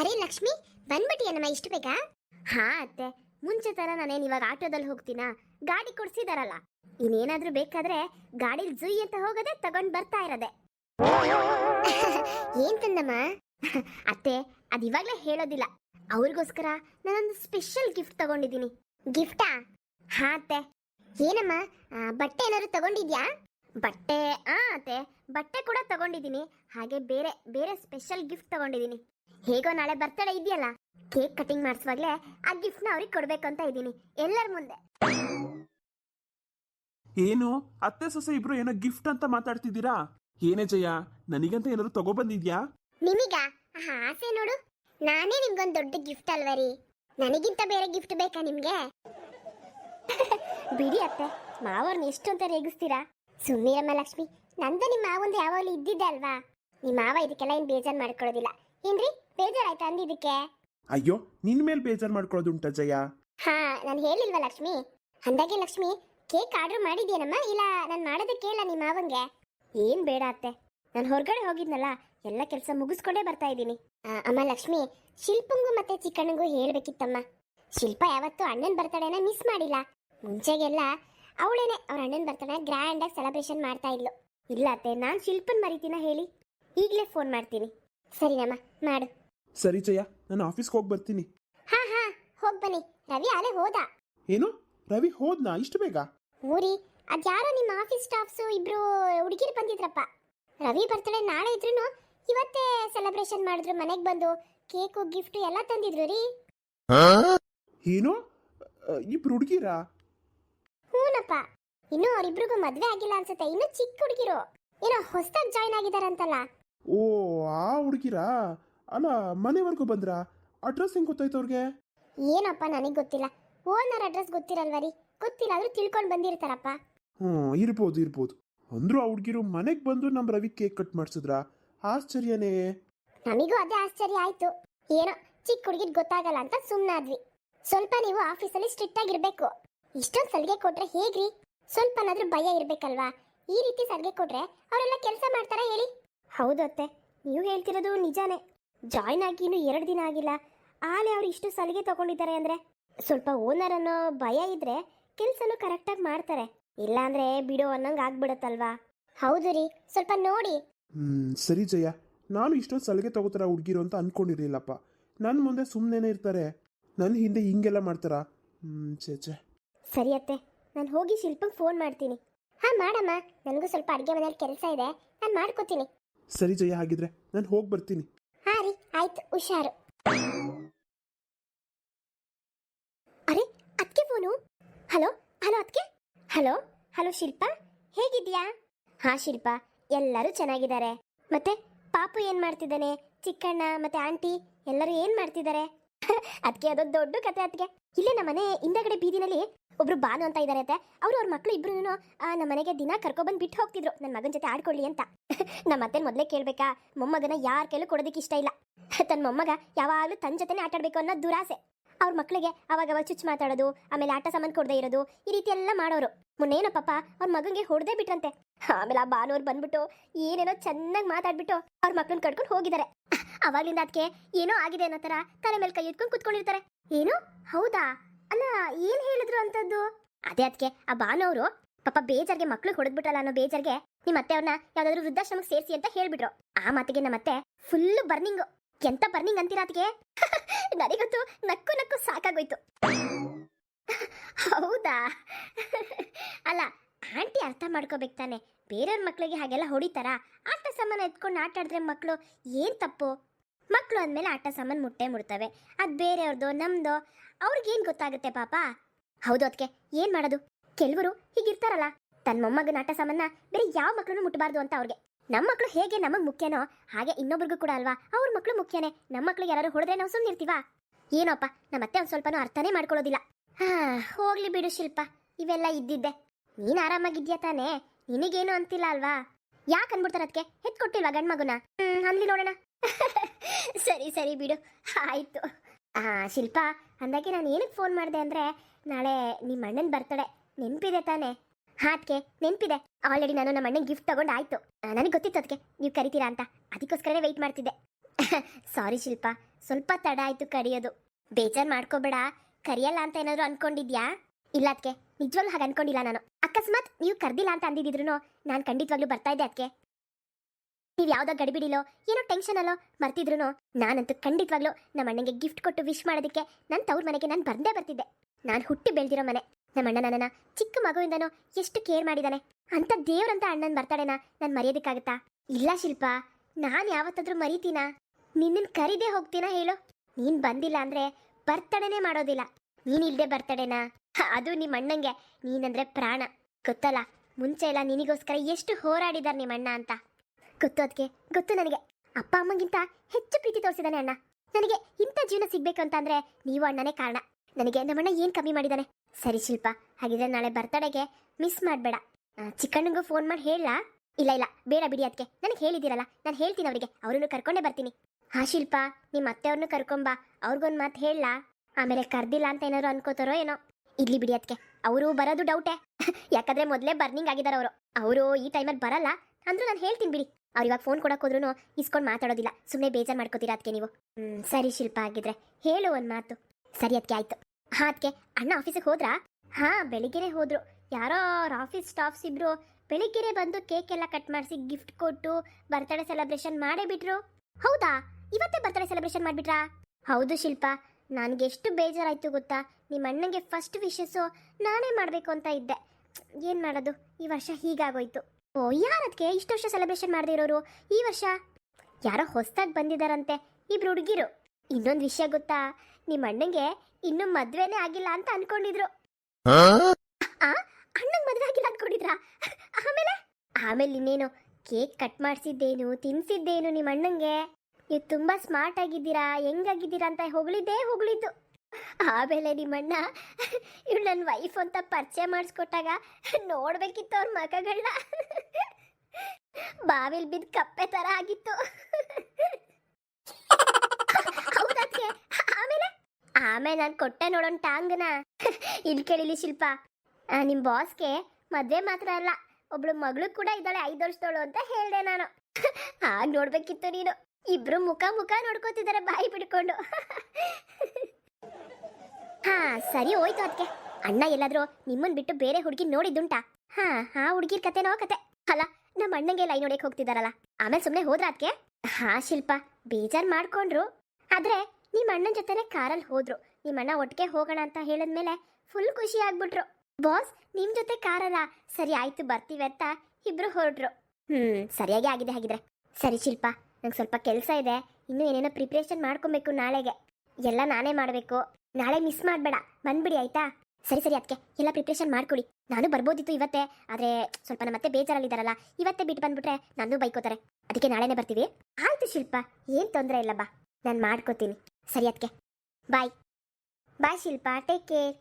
ಅರೆ ಲಕ್ಷ್ಮಿ ಬಂದ್ಬಿಟ್ಟಿಯೇನಮ್ಮ ಇಷ್ಟು ಬೇಗ? ಹಾ ಅತ್ತೆ, ಮುಂಚೆ ತರ ನಾನೇನ್ ಇವಾಗ ಆಟೋದಲ್ಲಿ ಹೋಗ್ತೀನಾ? ಗಾಡಿ ಕೊಡ್ಸಿದಾರಲ್ಲ. ಇನ್ನೇನಾದ್ರೂ ಬೇಕಾದ್ರೆ ಗಾಡಿಲಿ ಜುಯ್ ಅಂತ ಹೋಗದೆ ತಗೊಂಡ್ ಬರ್ತಾ ಇರೋದೆ. ಏನ್ ತಂದಮ್ಮ ಅತ್ತೆ, ಅದ್ ಇವಾಗ್ಲೇ ಹೇಳೋದಿಲ್ಲ. ಅವ್ರಿಗೋಸ್ಕರ ನಾನೊಂದು ಸ್ಪೆಷಲ್ ಗಿಫ್ಟ್ ತಗೊಂಡಿದ್ದೀನಿ. ಗಿಫ್ಟಾ ಹಾ ಅತ್ತೆ. ಏನಮ್ಮ? ಬಟ್ಟೆ ಏನಾದ್ರು ತಗೊಂಡಿದ್ಯಾ? ಬಟ್ಟೆ, ಆ ಅತ್ತೆ, ಬಟ್ಟೆ ಕೂಡ ತಗೊಂಡಿದ್ದೀನಿ. ಹಾಗೆ ಬೇರೆ ಬೇರೆ ಸ್ಪೆಷಲ್ ಗಿಫ್ಟ್ ತಗೊಂಡಿದ್ದೀನಿ. ಹೇಗೋ ನಾಳೆ ಬರ್ತಡೇ ಇದೆಯಲ್ಲ ಕೇಕ್ ಕಟಿಂಗ್ ಮಾಡಿಸುವಾಗ್ಲೇ ಆ ಗಿಫ್ಟ್ನ ಅವ್ರಿಗೆ ಕೊಡ್ಬೇಕು ಅಂತ ಇದ್ದೀನಿ. ಎಲ್ಲರ ಮುಂದೆ. ಏನು? ಅತ್ತೆ ಸೊಸೆ ಇಬ್ರು ಏನೋ ಗಿಫ್ಟ್ ಅಂತ ಮಾತಾಡ್ತಿದ್ದೀರಾ? ಏನೇ ಜಯ ನನಗಂತ ಏನಾದ್ರು ತಗೊಬಂದಿದ್ಯಾ? ನಿಮಿಗ? ಆಸೆ ನೋಡು. ನಾನೇ ನಿಮ್ಗೊಂದು ದೊಡ್ಡ ಗಿಫ್ಟ್ ಅಲ್ವಾ ರೀ? ನನಗಿಂತ ಬೇರೆ ಗಿಫ್ಟ್ ಬೇಕಾ ನಿಮ್ಗೆ? ಬಿಡಿ ಅತ್ತೆ ಮಾವರ್ನ ಎಷ್ಟು ಅಂತ ರೇಗಿಸ್ತೀರಾ? ಸುಮ್ಮೀರಮ್ಮ ಲಕ್ಷ್ಮಿ ನಂದ ನಿಮ್ಮ ಮಾವಂದು ಯಾವಾಗಲೂ ಇದ್ದಿದ್ದೆ ಅಲ್ವಾ? ನಿಮ್ಮ ಮಾವ ಇದಕ್ಕೆಲ್ಲ ಏನು ಬೇಜಾರು ಮಾಡ್ಕೊಳ್ಳೋದಿಲ್ಲ. ಏನ್ರಿ? ಬೇಜಾರಾಯ್ತಾ ಅಂದಿದ್ದಕ್ಕೆ ಅಯ್ಯೋ ನಿನ್ ಮೇಲೆ ಬೇಜಾರ್ ಮಾಡ್ಕೊಳ್ಳೋದುಂಟ ಜಯ? ಹಾ ನಾನು ಹೇಳಿಲ್ವಾ ಲಕ್ಷ್ಮಿ? ಅಂದಾಗೆ ಲಕ್ಷ್ಮಿ ಕೇಕ್ ಆರ್ಡರ್ ಮಾಡಿದ್ಯೇನಮ್ಮ ಇಲ್ಲ ನಾನು ಮಾಡೋದಕ್ಕೆ ಕೇಳ ನಿಮ್ಮ ಮಾವಂಗೆ? ಏನ್ ಬೇಡ ಅತ್ತೆ. ನಾನು ಹೊರಗಡೆ ಹೋಗಿದ್ನಲ್ಲ ಎಲ್ಲ ಕೆಲಸ ಮುಗಿಸ್ಕೊಂಡೇ ಬರ್ತಾ ಇದ್ದೀನಿ. ಅಮ್ಮ ಲಕ್ಷ್ಮಿ ಶಿಲ್ಪಂಗೂ ಮತ್ತೆ ಚಿಕ್ಕಣ್ಣಂಗೂ ಹೇಳ್ಬೇಕಿತ್ತಮ್ಮ. ಶಿಲ್ಪ ಯಾವತ್ತೂ ಅಣ್ಣನ ಬರ್ತಡೇನ ಮಿಸ್ ಮಾಡಿಲ್ಲ. ಮುಂಚೆಗೆಲ್ಲ ಅವಳೇನೆ ಅವ್ರ ಅಣ್ಣನ ಬರ್ತಡೇ ಗ್ರ್ಯಾಂಡ್ ಆಗಿ ಸೆಲೆಬ್ರೇಷನ್ ಮಾಡ್ತಾ ಇದ್ಲು. ಇಲ್ಲ ಅತ್ತೆ ನಾನು ಶಿಲ್ಪನ್ ಮರಿತೀನ ಹೇಳಿ? ಈಗಲೇ ಫೋನ್ ಮಾಡ್ತೀನಿ. ಸರಿನಮ್ಮ ಮಾಡು. ಸರಿ ಜಯ ನಾನು ಆಫೀಸ್ಗೆ ಹೋಗಿ ಬರ್ತೀನಿ. ಹಾ ಹಾ ಹೋಗ್ ಬನ್ನಿ. ರವಿ ಆಲೆ ಹೋದ. ಏನು? ರವಿ ಹೋದ್ನಾ? ಇಷ್ಟು ಬೇಗ? ಊರಿ ಅದ್ಯಾರೋ ನಿಮ್ಮ ಆಫೀಸ್ ಸ್ಟಾಫ್ಸು ಇಬ್ರು ಹುಡುಗಿರು ಬಂದಿದ್ರಪ್ಪ. ರವಿ ಬರ್ತಡೆ ನಾಳೆ ಇದ್ರೂ ಇವತ್ತೇ ಸೆಲೆಬ್ರೇಷನ್ ಮಾಡಿದ್ರು ಮನೆಗೆ ಬಂದು ಕೇಕು ಗಿಫ್ಟ್ ಎಲ್ಲ ತಂದಿದ್ರು ರೀ. ಏನು? ಇಬ್ರು ಹುಡುಗಿರಾ? ಹೂನಪ್ಪ. ಇನ್ನು ಅವರಿಬ್ರಿಗೂ ಮದ್ವೆ ಆಗಿಲ್ಲ ಅನ್ಸುತ್ತೆ ಇನ್ನು ಚಿಕ್ಕ ಹುಡುಗಿರು. ಏನೋ ಹೊಸದಾಗಿ ಜಾಯ್ನ್ ಆಗಿದಾರಂತಲ್ಲ. ಓ ಆ ಹುಡುಗಿರಾ? ಅಲ್ಲ ಮನೆವರೆಗೂ ಬಂದ್ರಾ? ಅಡ್ರೆಸ್ ಹೆಂಗ್ ಗೊತ್ತಾಯ್ತು ಅವ್ರಿಗೆ? ಏನಪ್ಪ ನನಗೆ ಗೊತ್ತಿಲ್ಲ. ಓನರ್ ಅಡ್ರೆಸ್ ಗೊತ್ತಿರಲ್ವ ರೀ? ಗೊತ್ತಿಲ್ಲ ಆದ್ರೂ ತಿಳ್ಕೊಂಡು ಬಂದಿರ್ತಾರಪ್ಪ. ಹ್ಞೂ ಇರ್ಬೋದು ಇರ್ಬೋದು. ಅಂದ್ರು ಆ ಹುಡುಗಿರು ಮನೆಗೆ ಬಂದು ನಮ್ಮ ರವಿ ಕೇಕ್ ಕಟ್ ಮಾಡಿಸಿದ್ರಾ? ಆಶ್ಚರ್ಯನೇ. ನಮಿಗೂ ಅದೇ ಆಶ್ಚರ್ಯ ಆಯ್ತು. ಏನೋ ಚಿಕ್ಕ ಹುಡುಗಿದ್ ಗೊತ್ತಾಗಲ್ಲ ಅಂತ ಸುಮ್ಮನಾದ್ವಿ ಸ್ವಲ್ಪ ನೀವು ಆಫೀಸಲ್ಲಿ ಸ್ಟ್ರಿಕ್ಟ್ ಆಗಿರ್ಬೇಕು. ಇಷ್ಟೊಂದು ಸಲಿಗೆ ಕೊಟ್ರೆ ಹೇಗ್ರಿ? ಸ್ವಲ್ಪನಾದ್ರೂ ಭಯ ಇರ್ಬೇಕಲ್ವಾ? ಈ ರೀತಿ ಸಲಿಗೆ ಕೊಟ್ರೆ ಅವರೆಲ್ಲ ಕೆಲಸ ಮಾಡ್ತಾರ ಹೇಳಿ? ಹೌದು ಅತ್ತೆ ನೀವು ಹೇಳ್ತಿರೋದು ನಿಜಾನೇ. ಜಾಯ್ನ್ ಆಗಿ ಇನ್ನು ಎರಡು ದಿನ ಆಗಿಲ್ಲ. ಆಲೆ ಅವ್ರು ಇಷ್ಟು ಸಲಿಗೆ ತಗೊಂಡಿದ್ದಾರೆ ಅಂದರೆ ಸ್ವಲ್ಪ ಓನರ್ ಅನ್ನೋ ಭಯ ಇದ್ರೆ ಕೆಲಸನೂ ಕರೆಕ್ಟಾಗಿ ಮಾಡ್ತಾರೆ. ಇಲ್ಲಾಂದ್ರೆ ಬಿಡೋ ಅನ್ನಂಗೆ ಆಗ್ಬಿಡತ್ತಲ್ವಾ? ಹೌದು ರೀ ಸ್ವಲ್ಪ ನೋಡಿ. ಹ್ಮ್ ಸರಿ ಜಯ. ನಾನು ಇಷ್ಟೊಂದು ಸಲಿಗೆ ತಗೋತಾರ ಹುಡುಗಿರು ಅಂತ ಅನ್ಕೊಂಡಿರ್ಲಿಲ್ಲಪ್ಪ. ನನ್ನ ಮುಂದೆ ಸುಮ್ಮನೆ ಇರ್ತಾರೆ. ನನ್ನ ಹಿಂದೆ ಹಿಂಗೆಲ್ಲ ಮಾಡ್ತಾರಾ? ಹ್ಮ್ ಛೇ ಛೇ. ಸರಿ ಅತ್ತೆ ನಾನು ಹೋಗಿ ಶಿಲ್ಪಂಗೆ ಫೋನ್ ಮಾಡ್ತೀನಿ. ಹಾ ಮಾಡಮ್ಮ. ನನಗೂ ಸ್ವಲ್ಪ ಅಡುಗೆ ಮನೇಲಿ ಕೆಲಸ ಇದೆ. ನಾನು ಮಾಡ್ಕೋತೀನಿ. ಸರಿ ಜಯ, ಹಾಗಿದ್ರೆ ನಾನು ಹೋಗಿ ಬರ್ತೀನಿ. ಹಾ ರೀ, ಆಯ್ತು, ಹುಷಾರು. ಅರೆ ಅದಕ್ಕೆ ಫೋನು ಹಲೋ ಹಲೋ ಅದಕ್ಕೆ ಹಲೋ ಹಲೋ ಶಿಲ್ಪ ಹೇಗಿದ್ಯಾ ಹಾ ಶಿಲ್ಪ, ಎಲ್ಲರೂ ಚೆನ್ನಾಗಿದ್ದಾರೆ. ಮತ್ತೆ ಪಾಪು ಏನ್ ಮಾಡ್ತಿದ್ದಾನೆ? ಚಿಕ್ಕಣ್ಣ ಮತ್ತೆ ಆಂಟಿ ಎಲ್ಲರೂ ಏನ್ ಮಾಡ್ತಿದ್ದಾರೆ? ಅದಕ್ಕೆ ಅದೊಂದು ದೊಡ್ಡ ಕತೆ ಅದಕ್ಕೆ ಇಲ್ಲೇ ನಮ್ಮ ಮನೆ ಹಿಂದಗಡೆ ಬೀದಿನಲ್ಲಿ ಒಬ್ರು ಬಾನು ಅಂತ ಇದಾರೆ ಅಂತೆ ಅವ್ರು ಅವ್ರ ಮಕ್ಳು ಇಬ್ರು ನಮ್ಮ ಮನೆಗೆ ದಿನ ಕರ್ಕೊಬಂದು ಬಿಟ್ಟು ಹೋಗ್ತಿದ್ರು. ನನ್ನ ಮಗನ ಜೊತೆ ಆಡ್ಕೊಳ್ಳಿ ಅಂತ. ನಮ್ಮ ಅತ್ತೆ ಮೊದಲೇ ಕೇಳ್ಬೇಕಾ, ಮೊಮ್ಮಗನ ಯಾರ ಕೈಲೂ ಕೊಡೋದಕ್ಕೆ ಇಷ್ಟ ಇಲ್ಲ. ತನ್ನ ಮೊಮ್ಮಗ ಯಾವಾಗಲೂ ತನ್ನ ಜೊತೆನೆ ಆಟಾಡಬೇಕು ಅನ್ನೋ ದುರಾಸೆ. ಅವ್ರ ಮಕ್ಕಳಿಗೆ ಅವಾಗ ಚುಚ್ಚು ಮಾತಾಡೋದು, ಆಮೇಲೆ ಆಟ ಸಾಮಾನು ಕೊಡದೇ ಇರೋದು, ಈ ರೀತಿ ಎಲ್ಲ ಮಾಡೋರು. ಮೊನ್ನೇನೋ ಪಾಪ ಅವ್ರ ಮಗನಿಗೆ ಹೊಡೆದೇ ಬಿಟ್ರಂತೆ. ಆಮೇಲೆ ಆ ಭಾನುವ್ರು ಬಂದ್ಬಿಟ್ಟು ಏನೇನೋ ಚೆನ್ನಾಗಿ ಮಾತಾಡ್ಬಿಟ್ಟು ಅವ್ರ ಮಕ್ಳನ್ನ ಕಟ್ಕೊಂಡು ಹೋಗಿದ್ದಾರೆ ಅವಾಗ್ಲಿಂದ ಅದಕ್ಕೆ ಏನೋ ಆಗಿದೆ ಅನ್ನೋ ತರ ತಲೆ ಮೇಲೆ ಕೈ ಇಟ್ಕೊಂಡು ಕುತ್ಕೊಂಡಿರ್ತಾರೆ. ಏನು? ಹೌದಾ? ಅಲ್ಲ, ಏನ್ ಹೇಳಿದ್ರು ಅಂತದ್ದು? ಅದೇ ಅದಕ್ಕೆ ಆ ಭಾನುವರು ಪಾಪ ಬೇಜಾರ್ಗೆ ಮಕ್ಳು ಹೊಡೆದ್ಬಿಟ್ರಲ್ಲ ಅನ್ನೋ ಬೇಜಾರ್ಗೆ ನಿಮ್ಮ ಅತ್ತೆ ಅವ್ರನ್ನ ಯಾವ್ದಾದ್ರು ವೃದ್ಧಾಶ್ರಮಕ್ಕೆ ಸೇರಿಸಿ ಅಂತ ಹೇಳ್ಬಿಟ್ರು. ಆ ಮಾತಿಗೆ ನಮ್ಮ ಅತ್ತೆ ಫುಲ್ ಬರ್ನಿಂಗ್ ಎಂತ ಬರ್ನಿಂಗ್ ಅಂತೀರಾ ಅದಕ್ಕೆ ನನಗಂತೂ ನಕ್ಕು ನಕ್ಕು ಸಾಕಾಗೋಯ್ತು. ಹೌದಾ? ಅಲ್ಲ, ಆಂಟಿ ಅರ್ಥ ಮಾಡ್ಕೋಬೇಕು ತಾನೆ. ಬೇರೆಯವ್ರ ಮಕ್ಕಳಿಗೆ ಹಾಗೆಲ್ಲ ಹೊಡಿತಾರ? ಆಟ ಸಾಮಾನು ಎತ್ಕೊಂಡು ಆಟ ಆಡಿದ್ರೆ ಮಕ್ಕಳು ಏನು ತಪ್ಪು? ಮಕ್ಕಳು ಅಂದ್ಮೇಲೆ ಆಟ ಸಾಮಾನು ಮುಟ್ಟೆ ಮುಡ್ತವೆ ಅದು ಬೇರೆಯವ್ರದ್ದು ನಮ್ದು, ಅವ್ರಿಗೇನು ಗೊತ್ತಾಗುತ್ತೆ ಪಾಪ? ಹೌದು ಅದಕ್ಕೆ ಏನು ಮಾಡೋದು? ಕೆಲವರು ಹೀಗಿರ್ತಾರಲ್ಲ. ತನ್ನ ಮೊಮ್ಮಗನ ಆಟ ಸಾಮಾನ ಬೇರೆ ಯಾವ ಮಕ್ಕಳನ್ನು ಮುಟ್ಟಬಾರ್ದು ಅಂತ ಅವ್ರಿಗೆ. ನಮ್ಮ ಮಕ್ಕಳು ಹೇಗೆ ನಮಗೆ ಮುಖ್ಯನೋ ಹಾಗೆ ಇನ್ನೊಬ್ರಿಗೂ ಕೂಡ ಅಲ್ವಾ? ಅವ್ರ ಮಕ್ಕಳು ಮುಖ್ಯನೇ. ನಮ್ಮ ಮಕ್ಕಳು ಯಾರು ಹೊಡೆದ್ರೆ ನಾವು ಸುಮ್ಮನಿರ್ತೀವಾ ಏನೋಪ್ಪ ನಮ್ಮ ಅತ್ತೆ ಒಂದು ಸ್ವಲ್ಪನೂ ಅರ್ಥನೇ ಮಾಡ್ಕೊಳ್ಳೋದಿಲ್ಲ. ಹಾ, ಹೋಗ್ಲಿ ಬಿಡು ಶಿಲ್ಪ. ಇವೆಲ್ಲ ಇದ್ದಿದ್ದೆ. ನೀನ್ ಆರಾಮಾಗಿದ್ಯಾ ತಾನೇ? ನಿನಗೇನು ಅಂತಿಲ್ಲ ಅಲ್ವಾ? ಯಾಕೆ ಅನ್ಬಿಡ್ತಾರ ಅದಕ್ಕೆ ಹೆತ್ಕೊಟ್ಟಿಲ್ವಾ ಗಂಡ್ ಮಗುನ? ಹ್ಮ್, ಅಂದ್ಲಿ ನೋಡೋಣ. ಸರಿ ಸರಿ ಬಿಡು. ಆಯ್ತು. ಆ, ಶಿಲ್ಪ, ಅಂದಾಗೆ ನಾನು ಏನಕ್ಕೆ ಫೋನ್ ಮಾಡಿದೆ ಅಂದ್ರೆ ನಾಳೆ ನಿಮ್ಮ ಅಣ್ಣನ ಬರ್ತಡೆ ನೆನಪಿದೆ ತಾನೇ? ಅದಕ್ಕೆ ನೆನಪಿದೆ. ಆಲ್ರೆಡಿ ನಾನು ನಮ್ಮ ಅಣ್ಣನ ಗಿಫ್ಟ್ ತಗೊಂಡು ಆಯ್ತು. ನನಗೆ ಗೊತ್ತಿತ್ತು ಅದಕ್ಕೆ ನೀವು ಕರಿತೀರಾ ಅಂತ. ಅದಕ್ಕೋಸ್ಕರನೇ ವೆಯ್ಟ್ ಮಾಡ್ತಿದ್ದೆ. ಸಾರಿ ಶಿಲ್ಪ. ಸ್ವಲ್ಪ ತಡ ಆಯ್ತು ಕರಿಯೋದು. ಬೇಜಾರ್ ಮಾಡ್ಕೋಬೇಡ. ಕರಿಯಲ್ಲ ಅಂತ ಏನಾದ್ರು ಅನ್ಕೊಂಡಿದ್ಯಾ? ಇಲ್ಲ ಅದಕ್ಕೆ ನಿಜವಾಗ್ಲೂ ಹಾಗೆ ಅನ್ಕೊಂಡಿಲ್ಲ ನಾನು. ಅಕಸ್ಮಾತ್ ನೀವು ಕರ್ದಿಲ್ಲ ಅಂತ ಅಂದಿದ್ರು ನಾನು ಖಂಡಿತವಾಗ್ಲೂ ಬರ್ತಾ ಇದ್ದೆ ಅದಕ್ಕೆ ನೀವು ಯಾವ್ದೋ ಗಡಿಬಿಡಿಲೋ, ಏನೋ ಟೆನ್ಷನ್ ಅಲ್ಲೋ ಮರ್ತಿದ್ರು ನಾನಂತೂ ಖಂಡಿತವಾಗ್ಲೂ ನಮ್ಮ ಅಣ್ಣಗೆ ಗಿಫ್ಟ್ ಕೊಟ್ಟು ವಿಶ್ ಮಾಡೋದಕ್ಕೆ ನನ್ನ ತವ್ರ ಮನೆಗೆ ನಾನು ಬಂದೇ ಬರ್ತಿದ್ದೆ. ನಾನು ಹುಟ್ಟಿ ಬೆಳೆದಿರೋ ಮನೆ. ನಮ್ಮ ಅಣ್ಣ ನನ್ನನ್ನ ಚಿಕ್ಕ ಮಗುವಿಂದನೋ ಎಷ್ಟು ಕೇರ್ ಮಾಡಿದಾನೆ. ಅಂತ ದೇವ್ರಂತ ಅಣ್ಣನ ಬರ್ತಾಡೆನಾ ನಾನು ಮರೆಯೋದಕ್ಕಾಗತ್ತಾ? ಇಲ್ಲ ಶಿಲ್ಪ, ನಾನು ಯಾವತ್ತಾದ್ರೂ ಮರಿತೀನಾ? ನಿನ್ನನ್ ಕರಿದೇ ಹೋಗ್ತೀನಾ ಹೇಳು. ನೀನ್ ಬಂದಿಲ್ಲ ಅಂದ್ರೆ ಬರ್ತಡೇನೆ ಮಾಡೋದಿಲ್ಲ. ನೀನ್ ಇಲ್ದೆ ಬರ್ತಡೇನಾ? ಅದು ನಿಮ್ಮ ಅಣ್ಣಂಗೆ. ನೀನಂದ್ರೆ ಪ್ರಾಣ. ಗೊತ್ತಲ್ಲ, ಮುಂಚೆ ಎಲ್ಲ ನಿನಗೋಸ್ಕರ ಎಷ್ಟು ಹೋರಾಡಿದಾರೆ ನಿಮ್ಮ ಅಣ್ಣ ಅಂತ. ಗೊತ್ತು ಅದಕ್ಕೆ ಗೊತ್ತು ನನಗೆ. ಅಪ್ಪ ಅಮ್ಮಗಿಂತ ಹೆಚ್ಚು ಪ್ರೀತಿ ತೋರಿಸಿದಾನೆ ಅಣ್ಣ. ನನಗೆ ಇಂಥ ಜೀವನ ಸಿಗ್ಬೇಕು ಅಂತ ಅಂದ್ರೆ ನೀವು ಅಣ್ಣನೇ ಕಾರಣ. ನನಗೆ ನಮ್ಮಣ್ಣ ಏನ್ ಕಮ್ಮಿ ಮಾಡಿದಾನೆ? ಸರಿ ಶಿಲ್ಪ, ಹಾಗಿದ್ರೆ ನಾಳೆ ಬರ್ತಡೆಗೆ ಮಿಸ್ ಮಾಡಬೇಡ. ಚಿಕ್ಕಣ್ಣಗೂ ಫೋನ್ ಮಾಡಿ ಹೇಳಲಾ? ಇಲ್ಲ ಇಲ್ಲ, ಬೇಡ ಬಿಡಿ ಅದಕ್ಕೆ ನನಗೆ ಹೇಳಿದ್ದೀರಲ್ಲ, ನಾನು ಹೇಳ್ತೀನಿ ಅವರಿಗೆ. ಅವರನ್ನು ಕರ್ಕೊಂಡೇ ಬರ್ತೀನಿ. ಹಾ ಶಿಲ್ಪ ನಿಮ್ಮ ಅತ್ತೆಯವ್ರನ್ನೂ ಕರ್ಕೊಂಬಾ ಅವ್ರಿಗೊಂದು ಮಾತು ಹೇಳಲಾ? ಆಮೇಲೆ ಕರ್ದಿಲ್ಲ ಅಂತ ಏನಾದ್ರು ಅನ್ಕೋತಾರೋ ಏನೋ. ಇಲ್ಲಿ ಬಿಡಿ ಅದಕ್ಕೆ ಅವರು ಬರೋದು ಡೌಟೇ ಯಾಕಂದ್ರೆ ಮೊದಲೇ ಬರ್ನಿಂಗ್ ಆಗಿದ್ದಾರೆ ಅವರು. ಅವರು ಈ ಟೈಮಲ್ಲಿ ಬರಲ್ಲ. ಅಂದ್ರೂ ನಾನು ಹೇಳ್ತೀನಿ ಬಿಡಿ. ಅವ್ರು ಇವಾಗ ಫೋನ್ ಹೋದ್ರು ಇಸ್ಕೊಂಡು ಮಾತಾಡೋದಿಲ್ಲ. ಸುಮ್ಮನೆ ಬೇಜಾರು ಮಾಡ್ಕೋತೀರಾ ಅದಕ್ಕೆ ನೀವು? ಸರಿ ಶಿಲ್ಪ ಆಗಿದ್ರೆ ಹೇಳು ಒಂದು ಮಾತು. ಸರಿ ಅದಕ್ಕೆ ಆಯ್ತು. ಹಾ ಅದಕ್ಕೆ ಅಣ್ಣ ಆಫೀಸಿಗೆ ಹೋದ್ರಾ? ಹಾ, ಬೆಳಿಗ್ಗೆನೆ ಹೋದ್ರು. ಯಾರೋ ಅವ್ರ ಆಫೀಸ್ ಸ್ಟಾಫ್ಸ್ ಇಬ್ರು ಬೆಳಿಗ್ಗೆನೆ ಬಂದು ಕೇಕ್ ಎಲ್ಲ ಕಟ್ ಮಾಡಿಸಿ ಗಿಫ್ಟ್ ಕೊಟ್ಟು ಬರ್ತಡೇ ಸೆಲೆಬ್ರೇಷನ್ ಮಾಡೇ ಬಿಟ್ರು. ಹೌದಾ? ಇವತ್ತೇ ಬರ್ತಡೇ ಸೆಲೆಬ್ರೇಷನ್ ಮಾಡಿಬಿಟ್ರಾ? ಹೌದು ಶಿಲ್ಪ, ನನಗೆ ಎಷ್ಟು ಬೇಜಾರಾಯ್ತು ಗೊತ್ತಾ? ನಿಮ್ಮ ಅಣ್ಣಂಗೆ ಫಸ್ಟ್ ವಿಶಸ್ಸು ನಾನೇ ಮಾಡಬೇಕು ಅಂತ ಇದ್ದೆ. ಏನು ಮಾಡೋದು? ಈ ವರ್ಷ ಹೀಗಾಗೋಯ್ತು. ಓ ಯಾರದಕ್ಕೆ ಇಷ್ಟು ವರ್ಷ ಸೆಲೆಬ್ರೇಷನ್ ಮಾಡದೇ ಈ ವರ್ಷ? ಯಾರೋ ಹೊಸ್ದಾಗಿ ಬಂದಿದಾರಂತೆ, ಇಬ್ರು ಹುಡುಗಿರು. ಇನ್ನೊಂದು ವಿಷಯ ಗೊತ್ತಾ? ನಿಮ್ಮ ಅಣ್ಣಂಗೆ ಇನ್ನು ಮದ್ವೆನೇ ಆಗಿಲ್ಲ ಅಂತ ಅನ್ಕೊಂಡಿದ್ರು. ಆ ಅಣ್ಣಂಗ್ ಮದ್ವೆ ಆಗಿಲ್ಲ ಅನ್ಕೊಂಡಿದ್ರಾ? ಆಮೇಲೆ? ಆಮೇಲೆ ಇನ್ನೇನು ಕೇಕ್ ಕಟ್ ಮಾಡಿಸಿದ್ದೇನು ತಿನ್ಸಿದ್ದೇನು ನಿಮ್ಮ ಅಣ್ಣಂಗೆ? ನೀವು ತುಂಬಾ ಸ್ಮಾರ್ಟ್ ಆಗಿದ್ದೀರಾ ಹೆಂಗಾಗಿದ್ದೀರಾ ಅಂತ ಹೊಗಳಿದ್ದೇ ಹೊಗಳಿದ್ದು. ಆಮೇಲೆ ನಿಮ್ಮಣ್ಣ ಇವ್ರು ನನ್ನ ವೈಫ್ ಅಂತ ಪರಿಚಯ ಮಾಡಿಸ್ಕೊಟ್ಟಾಗ ನೋಡ್ಬೇಕಿತ್ತು ಅವ್ರ ಮಗಗಳನ್ನ ಬಾವಿಲ್ ಬಿದ್ದ ಕಪ್ಪೆ ತರ ಆಗಿತ್ತು. ಆಮೇಲೆ? ಆಮೇಲೆ ನಾನು ಕೊಟ್ಟೆ ನೋಡೋಣ ಟಾಂಗ್ನ. ಇಲ್ಲಿ ಕೇಳಿಲಿ ಶಿಲ್ಪ. ಆ, ನಿಮ್ ಬಾಸ್ಗೆ ಮದುವೆ ಮಾತ್ರ ಅಲ್ಲ ಒಬ್ಳು ಮಗಳು ಕೂಡ ಇದ್ದಾಳೆ ಐದು ವರ್ಷದವಳು ಅಂತ ಹೇಳ್ದೆ ನಾನು. ಆಗ ನೋಡ್ಬೇಕಿತ್ತು ನೀನು. ಇಬ್ರು ಮುಖ ಮುಖ ನೋಡ್ಕೋತಿದ್ದಾರೆ ಬಾಯಿ ಬಿಡ್ಕೊಂಡು. ಹಾ ಸರಿ ಹೋಯ್ತು ಅದಕ್ಕೆ ಅಣ್ಣ ಎಲ್ಲಾದ್ರೂ ನಿಮ್ಮನ್ ಬಿಟ್ಟು ಬೇರೆ ಹುಡುಗಿ ನೋಡಿದ್ದುಂಟಾ? ಹಾ ಆ ಹುಡುಗಿರ್ ಕತೆನೋ ಕತೆ. ಅಲ್ಲ ನಮ್ಮ ಅಣ್ಣಂಗೆ ಲೈ ನೋಡಕ್ ಹೋಗ್ತಿದಾರಲ್ಲ. ಆಮೇಲೆ ಸುಮ್ಮನೆ ಹೋದ್ರ ಅದಕ್ಕೆ ಹಾ ಶಿಲ್ಪ ಬೇಜಾರ್ ಮಾಡ್ಕೊಂಡ್ರು. ಆದ್ರೆ ನಿಮ್ಮ ಅಣ್ಣನ ಜೊತೆನೆ ಕಾರಲ್ಲಿ ಹೋದ್ರು. ನಿಮ್ಮ ಅಣ್ಣ ಒಟ್ಟಿಗೆ ಹೋಗೋಣ ಅಂತ ಹೇಳಿದ್ಮೇಲೆ ಫುಲ್ ಖುಷಿ ಆಗ್ಬಿಟ್ರು. ಬಾಸ್ ನಿಮ್ ಜೊತೆ ಕಾರಲ್ಲ. ಸರಿ ಆಯ್ತು, ಬರ್ತೀವಿ ಅಂತ ಇಬ್ರು ಹೊರಟ್ರು. ಹ್ಮ್, ಸರಿಯಾಗಿ ಆಗಿದೆ ಹಾಗಿದ್ರೆ. ಸರಿ ಶಿಲ್ಪ, ನಂಗೆ ಸ್ವಲ್ಪ ಕೆಲಸ ಇದೆ. ಇನ್ನೂ ಏನೇನೋ ಪ್ರಿಪ್ರೇಷನ್ ಮಾಡ್ಕೊಬೇಕು ನಾಳೆಗೆ. ಎಲ್ಲ ನಾನೇ ಮಾಡಬೇಕು. ನಾಳೆ ಮಿಸ್ ಮಾಡಬೇಡ. ಬಂದ್ಬಿಡಿ, ಆಯ್ತಾ? ಸರಿ ಸರಿ ಅದಕ್ಕೆ ಎಲ್ಲ ಪ್ರಿಪ್ರೇಷನ್ ಮಾಡ್ಕೊಡಿ. ನಾನು ಬರ್ಬೋದಿತ್ತು ಇವತ್ತೇ. ಆದರೆ ಸ್ವಲ್ಪ ನಮ್ಮ ಮತ್ತೆ ಬೇಜಾರಲ್ಲಿದ್ದಾರಲ್ಲ ಇವತ್ತೇ ಬಿಟ್ಟು ಬಂದ್ಬಿಟ್ರೆ ನಾನು ಬೈಕೋತಾರೆ. ಅದಕ್ಕೆ ನಾಳೆನೇ ಬರ್ತೀವಿ. ಆಯ್ತು ಶಿಲ್ಪ, ಏನು ತೊಂದರೆ ಇಲ್ಲ ಬಾ. ನಾನು ಮಾಡ್ಕೋತೀನಿ. ಸರಿ ಅದಕ್ಕೆ ಬಾಯ್ ಬಾಯ್ ಶಿಲ್ಪ. Take care